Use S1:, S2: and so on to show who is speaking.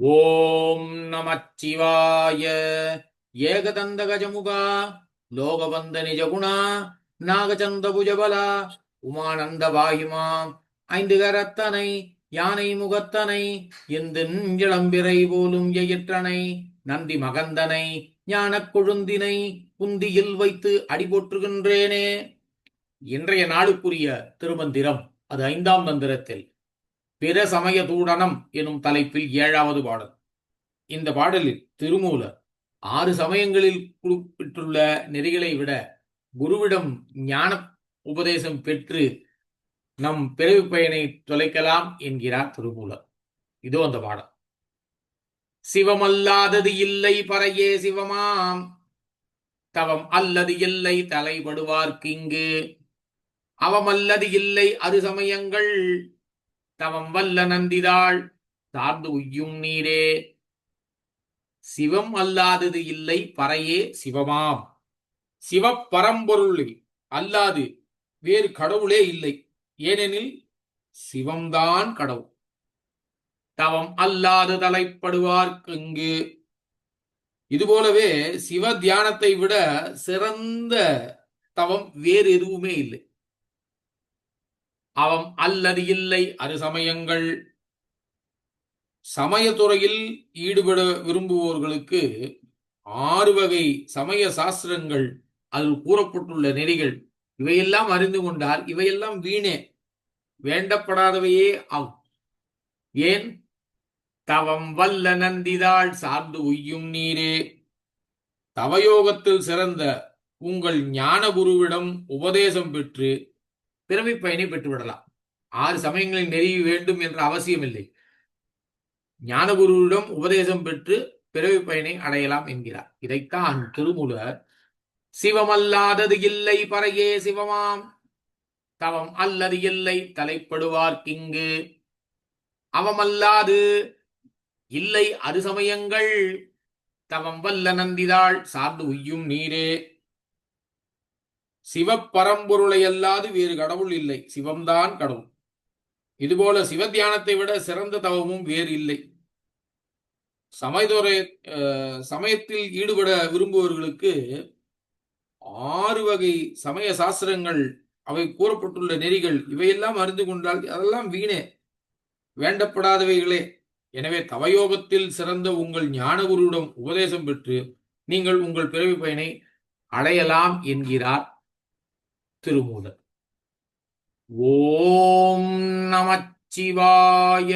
S1: ஓம் நமச்சிவாய. ஏகதந்த கஜமுகா லோகவந்த நிஜகுணா நாகச்சந்த புஜபலா உமானந்த வாயுமாம் ஐந்து கரத்தனை யானை முகத்தனை எந்திளம்பிரை போலும் எயிற்றனை நந்தி மகந்தனை ஞானக் கொழுந்தினை குந்தியில் வைத்து அடிபோற்றுகின்றேனே இன்றைய நாளுக்குரிய திருமந்திரம் அது ஐந்தாம் மந்திரத்தில். பிற சமய தூடனம் எனும் தலைப்பில் ஏழாவது பாடல். இந்த பாடலில் திருமூலர் ஆறு சமயங்களில் குறிப்பிட்டுள்ள நெறிகளை விட குருவிடம் ஞான உபதேசம் பெற்று நம் பிறவி பயனை தொலைக்கலாம் என்கிறார் திருமூலர். இதோ அந்த பாடல். சிவமல்லாதது இல்லை பறையே சிவமாம். தவம் அல்லது இல்லை தலைபடுவார்க்கு இங்கு. அவமல்லது இல்லை அது சமயங்கள். தவம் வல்ல நந்திதாள் சார்ந்து உய்யும் நீரே. சிவம் அல்லாதது இல்லை பறையே சிவமாம். சிவப்பரம்பொருளில் அல்லாது வேறு கடவுளே இல்லை. ஏனெனில் சிவம்தான் கடவுள். தவம் அல்லாது தலைப்படுவார்க்கு இங்கு. இதுபோலவே சிவ தியானத்தை விட சிறந்த தவம் வேறு எதுவுமே இல்லை. அவம் அல்லது இல்லை அது சமயங்கள். சமயத்துறையில் ஈடுபட விரும்புவோர்களுக்கு ஆறு வகை சமய சாஸ்திரங்கள் அதில் கூறப்பட்டுள்ள நெறிகள். இவையெல்லாம் அறிந்து கொண்டால் இவையெல்லாம் வீணே வேண்டப்படாதவையே ஆகும் ஏன்? தவம் வல்ல நந்திதாள் சார்ந்து உய்யும் நீரே. தவயோகத்தில் சிறந்த உங்கள் ஞான குருவிடம் உபதேசம் பெற்று பிறவி பயனை பெற்றுவிடலாம். ஆறு சமயங்களில் நெறி வேண்டும் என்ற அவசியம் இல்லை ஞானகுருவிடம் உபதேசம் பெற்று பிறவி பயனை அடையலாம் என்கிறார். இதைத்தான் திருமூலர் சிவமல்லாதது இல்லை பறையே சிவமாம். தவம் அல்லது இல்லை தலைப்படுவார்க்கிங்கு அவமல்லாது இல்லை அது சமயங்கள். தவம் வல்ல நந்திதாள் சார்ந்து உய்யும் நீரே. சிவப்பரம்பொருளை அல்லாது வேறு கடவுள் இல்லை. சிவம்தான் கடவுள். இதுபோல சிவ தியானத்தை விட சிறந்த தவமும் வேறு இல்லை. சமயத்துறை சமயத்தில் ஈடுபட விரும்புவர்களுக்கு ஆறு வகை சமய சாஸ்திரங்கள் அவை கூறப்பட்டுள்ள நெறிகள் இவையெல்லாம் அறிந்து கொண்டால் அதெல்லாம் வீணே. வேண்டப்படாதவைகளே. எனவே தவயோகத்தில் சிறந்த உங்கள் ஞானகுருவிடம் உபதேசம் பெற்று நீங்கள் உங்கள் பிறவி பயனை அடையலாம் என்கிறார் திருமூலர். ஓம் நமச்சிவாய.